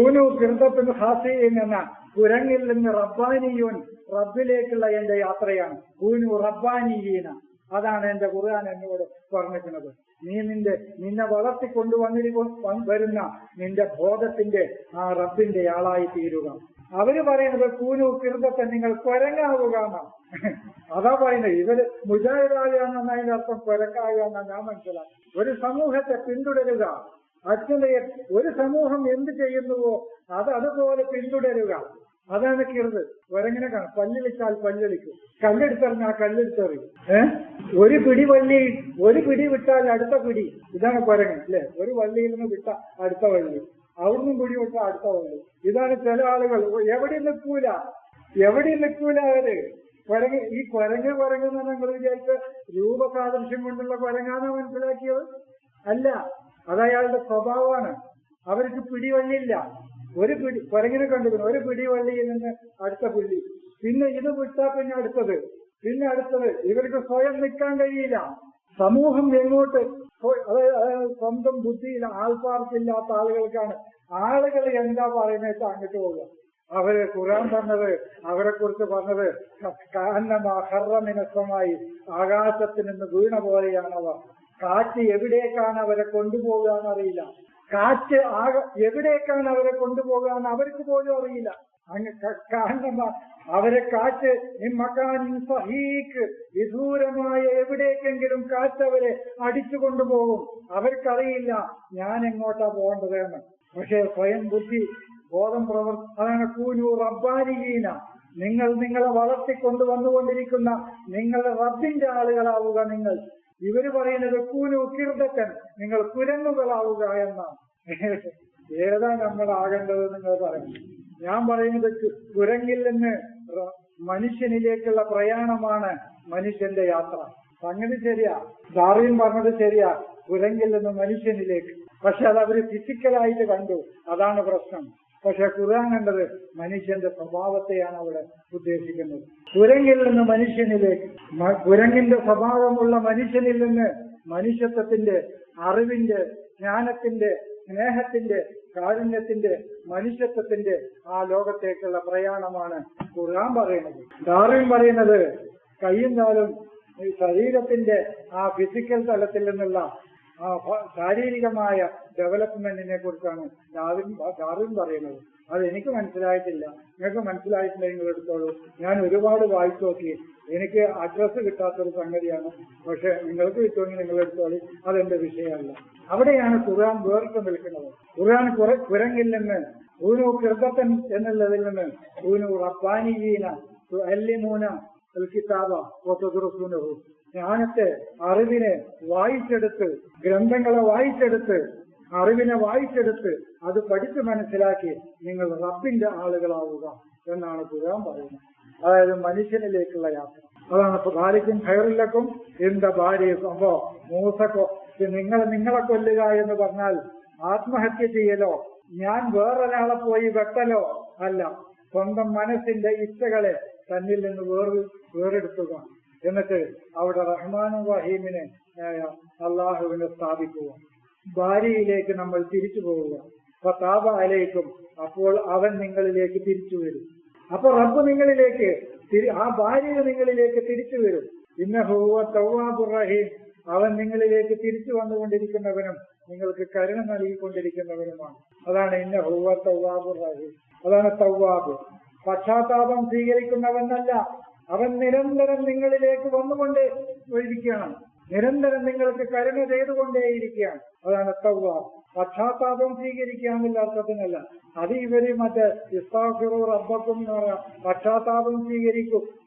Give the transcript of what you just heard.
കൂനു ഗ്രന്ഥത്തിന് ഹാസിയിൽ നിന്ന് കുരങ്ങിൽ നിന്ന് റബ്ബാനിയൂൻ റബ്ബിലേക്കുള്ള എന്റെ യാത്രയാണ്. കൂനു റബ്ബാനിയീന. അതാണ് എന്റെ ഖുർആൻ എന്നോട് പറഞ്ഞിരിക്കുന്നത്. നീ നിന്റെ നിന്നെ വളർത്തി കൊണ്ടുവന്നിരിക്കുന്ന വരുന്ന നിന്റെ ബോധത്തിന്റെ ആ റബ്ബിന്റെ ആളായി തീരുക അവർ പറയുന്നത് കൂനു കിർദത്തെ നിങ്ങൾ കൊരങ്ങാവുക എന്നാ. അതാ പറയുന്നത്. ഇവർ മുജാഹിദാകുക എന്നതിന്റെ അർത്ഥം കൊരങ്ങാകുക എന്നാ ഞാൻ മനസ്സിലാക്കി ഒരു സമൂഹത്തെ പിന്തുടരുക. അച്ഛനയെ ഒരു സമൂഹം എന്ത് ചെയ്യുന്നുവോ അത് അതുപോലെ പിന്തുടരുക. അതാണ് കിറുത്. ഒരെങ്ങനെ കാണും? പല്ലിളിച്ചാൽ പല്ലിളിക്കും. കല്ലെടുത്തെറിഞ്ഞാൽ കല്ലെടുത്തെറിയും. ഏഹ് ഒരു പിടി വള്ളി ഒരു പിടി വിട്ടാൽ അടുത്ത പിടി. ഇതാണ് കൊരങ്ങൻ അല്ലെ? ഒരു വള്ളിയിൽ നിന്ന് വിട്ട അടുത്ത വള്ളി. അവിടുന്ന് പിടി വിട്ട അടുത്ത വള്ളി. ഇതാണ് ചില ആളുകൾ. എവിടെ നിൽക്കൂല? എവിടെ നിൽക്കൂല അവർ? കൊരങ്ങ് ഈ കൊരങ്ങ് കൊരങ്ങുന്ന നിങ്ങൾ വിചാരിച്ച രൂപസാദൃശ്യം കൊണ്ടുള്ള കൊരങ്ങാന്ന് മനസ്സിലാക്കിയത്? അല്ല. അത് അയാളുടെ സ്വഭാവമാണ്. അവർക്ക് പിടിവള്ളിയില്ല. ഒരു പിടി കുരങ്ങിനെ കണ്ടിരുന്നു. ഒരു പിടിവള്ളിയിൽ നിന്ന് അടുത്ത പുള്ളി പിന്നെ ഇത് വിട്ടാ പിന്നെ അടുത്തത്. പിന്നെ അടുത്തത്. ഇവർക്ക് സ്വയം നിൽക്കാൻ കഴിയില്ല. സമൂഹം എങ്ങോട്ട് അതായത് സ്വന്തം ബുദ്ധിയിൽ ആൾപ്പാർക്കില്ലാത്ത ആളുകൾക്കാണ്. ആളുകൾ എന്താ പറയുന്നത് അങ്ങോട്ട് പോവുക. അവർ ഖുർആൻ പറഞ്ഞത് അവരെ കുറിച്ച് പറഞ്ഞത് കാന്നമാഹറമിനസ്വമായി ആകാശത്തിൽ നിന്ന് വീണ പോലെയാണ് കാറ്റ് എവിടേക്കാണ് അവരെ കൊണ്ടുപോകുക എന്നറിയില്ല കാറ്റ് ആകെ എവിടേക്കാണ് അവരെ കൊണ്ടുപോകുക എന്ന് അവർക്ക് പോലും അറിയില്ല. അങ്ങ് കാരണം അവരെ കാറ്റ് സഹീക്ക് വിദൂരമായ എവിടേക്കെങ്കിലും കാറ്റ് അവരെ അടിച്ചു കൊണ്ടുപോകും. അവർക്കറിയില്ല ഞാൻ എങ്ങോട്ടാ പോകേണ്ടത് എന്ന് പക്ഷേ സ്വയം ബുദ്ധി ബോധം പ്രവർത്തന അതാണ് കൂനു റബ്ബാനിയീന നിങ്ങൾ നിങ്ങളെ വളർത്തിക്കൊണ്ടു വന്നുകൊണ്ടിരിക്കുന്ന നിങ്ങളുടെ റബ്ബിന്റെ ആളുകളാവുക നിങ്ങൾ. ഇവർ പറയുന്നത് കൂനു കിർദക്കൻ നിങ്ങൾ കുരങ്ങുകളാവുക എന്നാണ്. ഏതാ നമ്മൾ ആകേണ്ടത് നിങ്ങൾ പറയും ഞാൻ പറയുന്നത് കുരങ്ങിൽ നിന്ന് മനുഷ്യനിലേക്കുള്ള പ്രയാണമാണ് മനുഷ്യന്റെ യാത്ര. സംഗതി ശരിയാ. ഡാർവിൻ പറഞ്ഞത് ശരിയാ. കുരങ്ങിൽ നിന്ന് മനുഷ്യനിലേക്ക്. പക്ഷെ അത് അവർ ഫിസിക്കലായിട്ട് കണ്ടു. അതാണ് പ്രശ്നം. പക്ഷെ ഖുർആൻ കണ്ടത് മനുഷ്യന്റെ സ്വഭാവത്തെയാണ് അവിടെ ഉദ്ദേശിക്കുന്നത്. കുരങ്ങിൽ നിന്ന് മനുഷ്യനിലേക്ക് കുരങ്ങിന്റെ സ്വഭാവമുള്ള മനുഷ്യനിൽ നിന്ന് മനുഷ്യത്വത്തിന്റെ അറിവിന്റെ ജ്ഞാനത്തിന്റെ സ്നേഹത്തിന്റെ കാരുണ്യത്തിന്റെ മനുഷ്യത്വത്തിന്റെ ആ ലോകത്തേക്കുള്ള പ്രയാണമാണ് ഖുർആൻ പറയുന്നത്. ഡാർവിൻ പറയുന്നത് കയ്യും കാലും ശരീരത്തിന്റെ ആ ഫിസിക്കൽ തലത്തിൽ നിന്നുള്ള ശാരീരികമായ ഡെവലപ്മെന്റിനെ കുറിച്ചാണ് ഡാർവിൻ ഡാർവിൻ പറയുന്നത്. അത് എനിക്ക് മനസ്സിലായിട്ടില്ല. നിങ്ങൾക്ക് മനസ്സിലായിട്ടില്ലെങ്കിൽ നിങ്ങൾ എടുത്തോളൂ. ഞാൻ ഒരുപാട് വായിച്ചു നോക്കി. എനിക്ക് അഡ്രസ്സ് കിട്ടാത്തൊരു സംഗതിയാണ്. പക്ഷെ നിങ്ങൾക്ക് കിട്ടുമെങ്കിൽ നിങ്ങൾ എടുത്തോളൂ. അതെന്റെ വിഷയമല്ല. അവിടെയാണ് ഖുർആൻ വേറിട്ട് നിൽക്കുന്നത്. ഖുർആൻ കുരങ്ങില്ലെന്ന്. ഊനു കൃതത്തൻ എന്നുള്ളതിൽ നിന്ന് ഊനു റബ്ബാനിയീന അല്ലിമൂന കിതാബ ജ്ഞാനത്തെ അറിവിനെ വായിച്ചെടുത്ത് ഗ്രന്ഥങ്ങളെ വായിച്ചെടുത്ത് അറിവിനെ വായിച്ചെടുത്ത് അത് പഠിച്ച് മനസ്സിലാക്കി നിങ്ങൾ റബ്ബിന്റെ ആളുകളാവുക എന്നാണ് ഖുർആൻ പറയുന്നത്. അതായത് മനുഷ്യനിലേക്കുള്ള യാത്ര. അതാണ് ഭാര്യയ്ക്കും ഹൈറിലക്കും എന്റെ ഭാര്യയ്ക്കും അപ്പോ മൂസക്കോ നിങ്ങൾ നിങ്ങളെ കൊല്ലുക എന്ന് പറഞ്ഞാൽ ആത്മഹത്യ ചെയ്യലോ? ഞാൻ വേറൊരാളെ പോയി വെട്ടലോ? അല്ല സ്വന്തം മനസ്സിന്റെ ഇച്ഛകളെ തന്നിൽ നിന്ന് വേറെ വേറെടുത്തുക. എന്നിട്ട് അവിടെ റഹ്മാനും വഹീമിനെ അള്ളാഹുവിനെ സ്ഥാപിക്കുക. ഭാര്യയിലേക്ക് നമ്മൾ തിരിച്ചു പോവുക. അപ്പൊ താപ അലയിക്കും അപ്പോൾ അവൻ നിങ്ങളിലേക്ക് തിരിച്ചു വരും. അപ്പൊ റബ്ബ് നിങ്ങളിലേക്ക് ആ ഭാര്യ നിങ്ങളിലേക്ക് തിരിച്ചു വരും. പിന്നെ ഹൂവ തൗവാബുർ റഹീം അവൻ നിങ്ങളിലേക്ക് തിരിച്ചു വന്നുകൊണ്ടിരിക്കുന്നവനും നിങ്ങൾക്ക് കരുണ നൽകിക്കൊണ്ടിരിക്കുന്നവനുമാണ്. അതാണ് ഇന്ന ഹൂവ തൗവാബുറഹീം അതാണ് തൗവാബ്. പശ്ചാത്താപം സ്വീകരിക്കുന്നവനല്ല. അവൻ നിരന്തരം നിങ്ങളിലേക്ക് വന്നുകൊണ്ട് ഇരിക്കുകയാണ് നിരന്തരം നിങ്ങൾക്ക് കരുണ ചെയ്തുകൊണ്ടേയിരിക്കുകയാണ്. അതാണ് തവ. പശ്ചാത്താപം സ്വീകരിക്കാമെന്നുള്ള അർത്ഥത്തിനല്ല അത് ഇവർ മറ്റേ ഇസ്താഫിറു റബ്ബക്കും എന്ന് പറയാം പശ്ചാത്താപം സ്വീകരിക്കും.